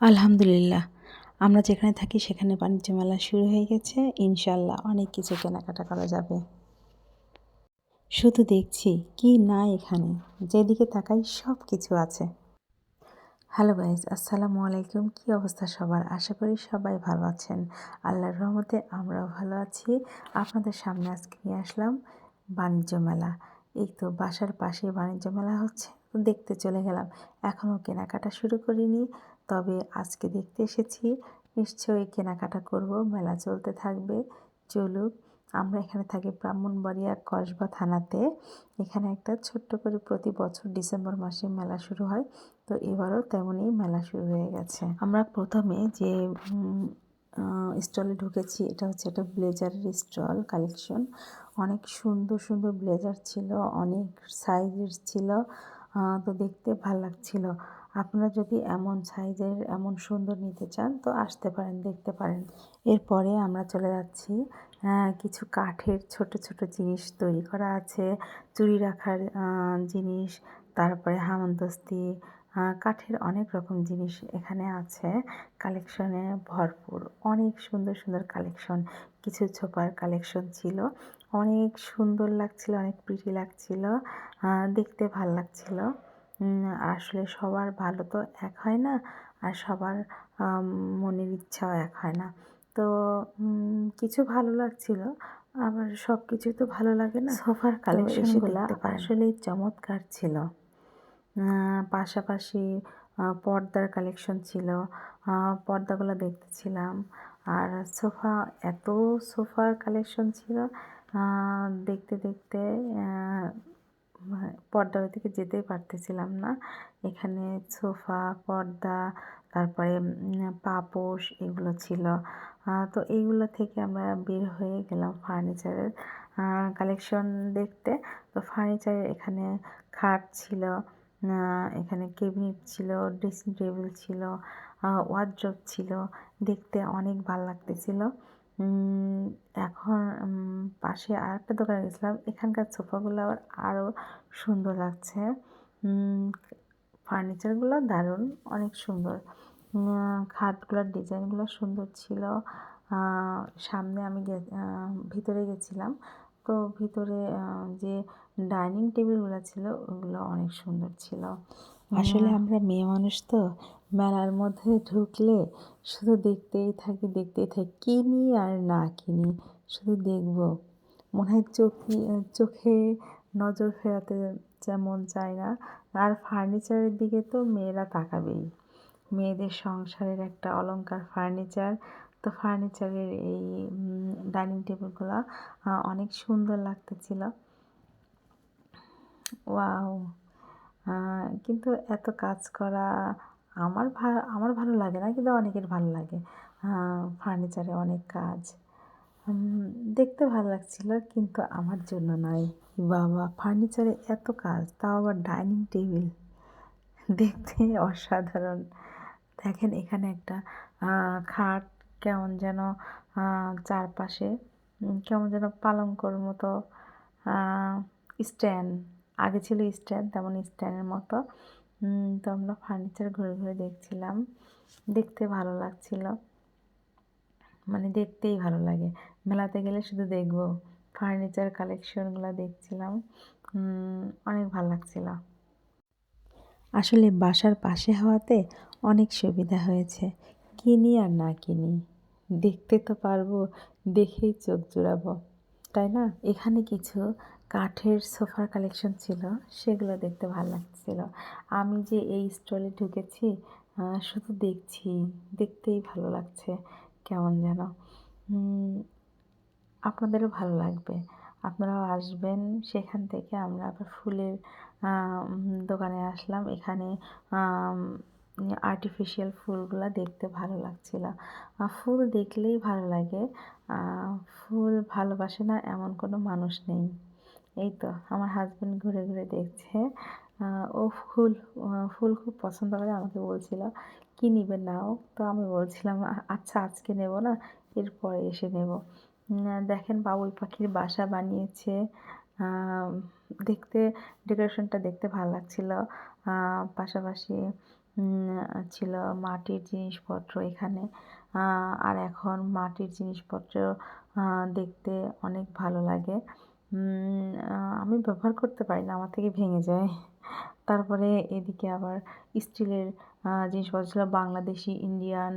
আলহামদুলিল্লাহ। আমরা যেখানে থাকি সেখানে বাণিজ্য মেলা শুরু হয়ে গেছে। ইনশাল্লাহ অনেক কিছু কেনাকাটা করা যাবে। শুধু দেখছি কি না এখানে, যেদিকে তাকাই সব কিছু আছে। হ্যালো গাইজ আসসালামু আলাইকুম। কী অবস্থা সবার? আশা করি সবাই ভালো আছেন। আল্লাহর রহমতে আমরাও ভালো আছি। আপনাদের সামনে আজকে নিয়ে আসলাম বাণিজ্য মেলা। এই তো বাসার পাশে বাণিজ্য মেলা হচ্ছে, দেখতে চলে গেলাম। এখনও কেনাকাটা শুরু করিনি। তবে আজকে দেখতে এসেছি, নিশ্চয়ই কেনাকাটা করব, মেলা চলতে থাকবে। চলুক, আমরা এখানে থাকি ব্রাহ্মণবাড়িয়া কসবা থানাতে। এখানে একটা ছোট্ট করে প্রতি বছর ডিসেম্বর মাসে মেলা শুরু হয়, তো এবারও তেমনই মেলা শুরু হয়ে গেছে। আমরা প্রথমে যে স্টলে ঢুকেছি, এটা হচ্ছে একটা ব্লেজারের স্টল কালেকশন। অনেক সুন্দর সুন্দর ব্লেজার ছিল, অনেক সাইজের ছিল তো দেখতে ভালো লাগছিল। আপনারা যদি এমন সাইজের, এমন সুন্দর নিতে চান, তো আসতে পারেন, দেখতে পারেন। এরপরে আমরা চলে যাচ্ছি কিছু কাঠের ছোট ছোট জিনিস তৈরি করা আছে। চুড়ি রাখার জিনিস, তারপরে হামন্তস্তি কাঠের অনেক রকম জিনিস এখানে আছে। কালেকশনে ভরপুর, অনেক সুন্দর সুন্দর কালেকশন। কিছু ছোপার কালেকশন ছিল, অনেক সুন্দর লাগছিল, অনেক প্রিটি লাগছিল দেখতে ভালো লাগছিল। আসলে সবার ভালো তো এক হয় না আর সবার মনের ইচ্ছাও এক হয় না। তো কিছু ভালো লাগছিল আবার সব কিছু তো ভালো লাগে না। সোফার কালেকশনগুলো আসলেই চমৎকার ছিল। পাশাপাশি পর্দার কালেকশন ছিল পর্দাগুলো দেখতেছিলাম। আর সোফা এত সোফার কালেকশন ছিল দেখতে দেখতে পর্দার দিকে যেতেই পারতেছিলাম না। এখানে সোফা, পর্দা, তারপরে পাপোশ এগুলো ছিল। তো এইগুলো থেকে আমরা বের হয়ে গেলাম ফার্নিচারের কালেকশন দেখতে। তো ফার্নিচারের এখানে খাট ছিল এখানে কেবিনেট ছিল ড্রেসিং টেবিল ছিল ওয়ার্ড্রপ ছিল। দেখতে অনেক ভালো লাগতেছিল। এখন পাশে আর একটা দোকানে গেছিলাম। এখানকার সোফাগুলো আবার আরও সুন্দর লাগছে। ফার্নিচারগুলো দারুণ অনেক সুন্দর। খাটগুলোর ডিজাইনগুলো সুন্দর ছিল। সামনে আমি ভিতরে গেছিলাম। তো ভিতরে যে ডাইনিং টেবিলগুলো ছিল ওগুলো অনেক সুন্দর ছিল। আসলে আমরা মেয়ে মানুষ তো মেলার মধ্যে ঢুকলে শুধু দেখতেই থাকি দেখতেই থাকি, কিনি আর না কিনি, শুধু দেখব। মনে হয় চোখে চোখে নজর ফেরাতে যেমন চায় না। আর ফার্নিচারের দিকে তো মেয়েরা তাকাবেই। মেয়েদের সংসারের একটা অলঙ্কার ফার্নিচার। তো ফার্নিচারের এই ডাইনিং টেবিলগুলো অনেক সুন্দর লাগতেছিল। ওয়াও! কিন্তু এত কাজ করা আমার ভা, আমার ভালো লাগে না কিন্তু অনেকের ভালো লাগে। ফার্নিচারে অনেক কাজ। দেখতে ভালো লাগছিল কিন্তু আমার জন্য নয়। বাবা ফার্নিচারে এত কাজ, তাও আবার ডাইনিং টেবিল দেখতে অসাধারণ। দেখেন এখানে একটা খাট কেমন যেন চারপাশে কেমন যেন পালঙ্কর মতো স্ট্যান্ড আগে ছিল স্ট্যান্ড তেমন স্ট্যান্ডের মতো। তো আমরা ফার্নিচার ঘুরে ঘুরে দেখছিলাম। দেখতে ভালো লাগছিল। মানে দেখতেই ভালো লাগে। মেলাতে গেলে শুধু দেখব। ফার্নিচার কালেকশনগুলো দেখছিলাম। অনেক ভালো লাগছিল। আসলে বাসার পাশে হওয়াতে অনেক সুবিধা হয়েছে। কিনি আর না কিনি। দেখতে তো পারব, দেখেই চোখ জুড়াবো। তাই না? এখানে কিছু কাঠের সোফার কালেকশন ছিল, সেগুলো দেখতে ভালো লাগছিল। আমি যে এই স্টলে ঢুকেছি শুধু দেখছি, দেখতেই ভালো লাগছে, কেমন যেন। আপনাদেরও ভালো লাগবে। আপনারাও আসবেন সেখান থেকে, আমরা আবার ফুলের দোকানে আসলাম। এখানে আর্টিফিশিয়াল ফুলগুলো দেখতে ভালো লাগছিল। ফুল দেখলেই ভালো লাগে। ফুল ভালোবাসে না এমন কোনো মানুষ নেই। এই তো আমার হাজব্যান্ড ঘুরে ঘুরে দেখছে। ও ফুল ফুল খুব পছন্দ করে আমাকে বলছিল, কী নিবে নাও? তো আমি বলছিলাম আচ্ছা আজকে নেব না, এরপরে এসে নেব। দেখেন বাবুই পাখির বাসা বানিয়েছে। দেখতে, ডেকোরেশনটা দেখতে ভালো লাগছিল। পাশাপাশি ছিল মাটির জিনিসপত্র এখানে। আর এখন মাটির জিনিসপত্র দেখতে অনেক ভালো লাগে। আমি ব্যবহার করতে পারি না, আমার থেকে ভেঙে যায়। তারপরে এদিকে আবার স্টিলের জিনিসপত্র ছিল বাংলাদেশি, ইন্ডিয়ান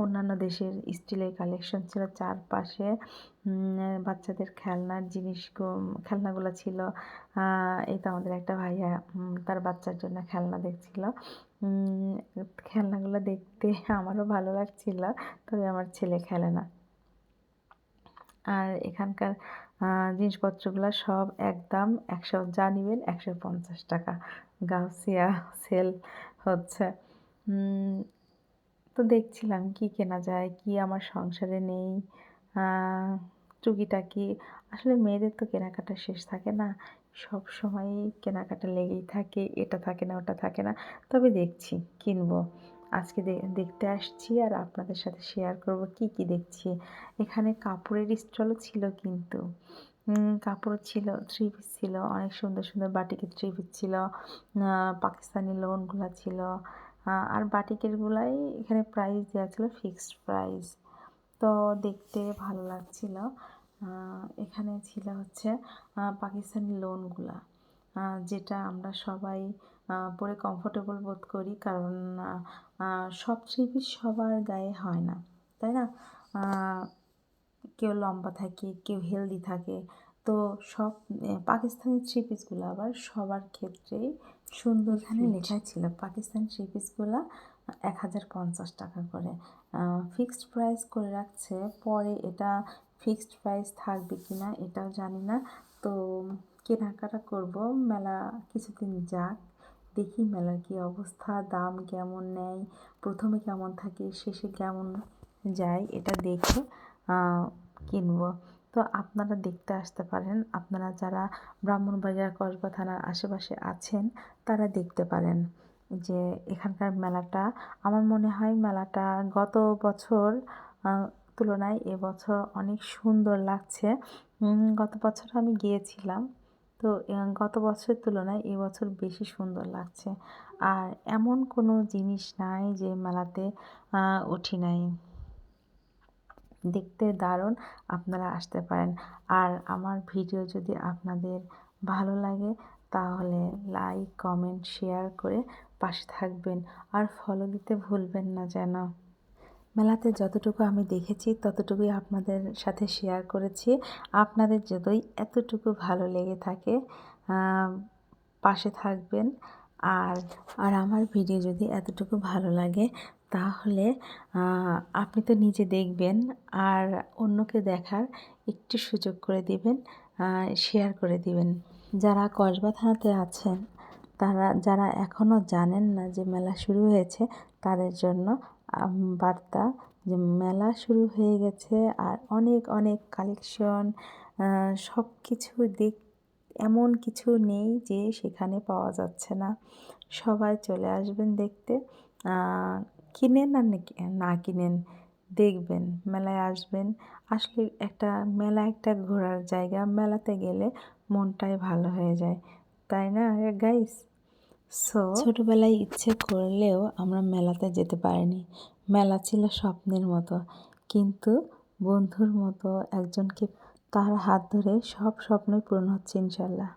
অন্যান্য দেশের স্টিলের কালেকশন ছিল চারপাশে। বাচ্চাদের খেলনার জিনিস খেলনাগুলো ছিল। এই তো আমাদের একটা ভাইয়া তার বাচ্চার জন্য খেলনা দেখছিল। খেলনাগুলো দেখতে আমারও ভালো লাগছিল, তবে আমার ছেলে খেলে না। আর এখানকার জিনিসপত্রগুলো সব একদম একশো, যা নেবেন একশো পঞ্চাশ টাকা। গাউসিয়া সেল হচ্ছে। তো দেখছিলাম কি কেনা যায়, কি আমার সংসারে নেই টুকিটাকি। আসলে মেয়েদের তো কেনাকাটা শেষ থাকে না, সব সময়ই কেনাকাটা লেগেই থাকে, এটা থাকে না, ওটা থাকে না। তবে দেখছি, কিনবো। আজকে দেখতে আসছি আর আপনাদের সাথে শেয়ার করব কি কি দেখছি। এখানে কাপড়ের স্টলও ছিল কিন্তু। কাপড় ছিল থ্রি পিস ছিল, অনেক সুন্দর সুন্দর বাটিকের থ্রি পিস ছিল পাকিস্তানি লোনগুলো ছিল। আর বাটিকেরগুলাই এখানে প্রাইস দেওয়া ছিল ফিক্সড প্রাইস তো দেখতে ভালো লাগছিল। এখানে ছিল হচ্ছে পাকিস্তানি লোনগুলা যেটা আমরা সবাই পরে কমফোর্টেবল বোধ করি কারণ সব থ্রি পিস সবার গায়ে হয় না তাই না? কেউ লম্বা থাকে কেউ হেলদি থাকে তো সব পাকিস্তানি থ্রি পিসগুলো আবার সবার ক্ষেত্রেই সুন্দর এখানে লেখা ছিল। পাকিস্তানি থ্রি পিসগুলো এক হাজার পঞ্চাশ টাকা করে। ফিক্সড প্রাইস করে রাখছে পরে এটা ফিক্সড প্রাইস থাকবে কি না এটাও জানি না। তো কেনাকাটা করব মেলা কিছুদিন যাক। দেখি মেলার কী অবস্থা, দাম কেমন নেয়, প্রথমে কেমন থাকে, শেষে কেমন যায়, এটা দেখে কিনবো। তো আপনারা দেখতে আসতে পারেন, আপনারা যারা ব্রাহ্মণবাড়িয়া কসবা থানার আশেপাশে আছেন, তারা দেখতে পারেন যে এখানকার মেলাটা, আমার মনে হয় মেলাটা গত বছর তুলনায় এবছর অনেক সুন্দর লাগছে। গত বছর আমি গিয়েছিলাম। তো গত বছরের তুলনায় এবছর বেশি সুন্দর লাগছে। আর এমন কোনো জিনিস নাই যে মেলাতে উঠি নাই। দেখতে দারুণ, আপনারা আসতে পারেন। আর আমার ভিডিও যদি আপনাদের ভালো লাগে, তাহলে লাইক, কমেন্ট, শেয়ার করে পাশে থাকবেন। আর ফলো দিতে ভুলবেন না যেন। মেলাতে যতটুকু আমি দেখেছি, ততটুকুই আপনাদের সাথে শেয়ার করেছি। আপনাদের যতই এতটুকু ভালো লেগে থাকে পাশে থাকবেন। আর আর আমার ভিডিও যদি এতটুকু ভালো লাগে, তাহলে আপনি তো নিজে দেখবেন, আর অন্যকে দেখার একটু সুযোগ করে দিবেন শেয়ার করে দিবেন। যারা কসবা থানাতে আছেন, তারা, যারা এখনও জানেন না যে মেলা শুরু হয়েছে, তাদের জন্য বার্তা যে মেলা শুরু হয়ে গেছে আর অনেক অনেক কালেকশন সব কিছু দেখ এমন কিছু নেই যে সেখানে পাওয়া যাচ্ছে না। সবাই চলে আসবেন দেখতে। কিনেন আর না কিনেন, দেখবেন, মেলায় আসবেন। আসলে একটা মেলা একটা ঘোরার জায়গা, মেলাতে গেলে মনটাই ভালো হয়ে যায়। তাই না গাইস সো ছোটোবেলায় ইচ্ছে করলেও আমরা মেলাতে যেতে পারিনি। মেলা ছিল স্বপ্নের মতো। কিন্তু বন্ধুর মতো একজনকে তার হাত ধরে সব স্বপ্নই পূরণ হচ্ছে ইনশাল্লাহ।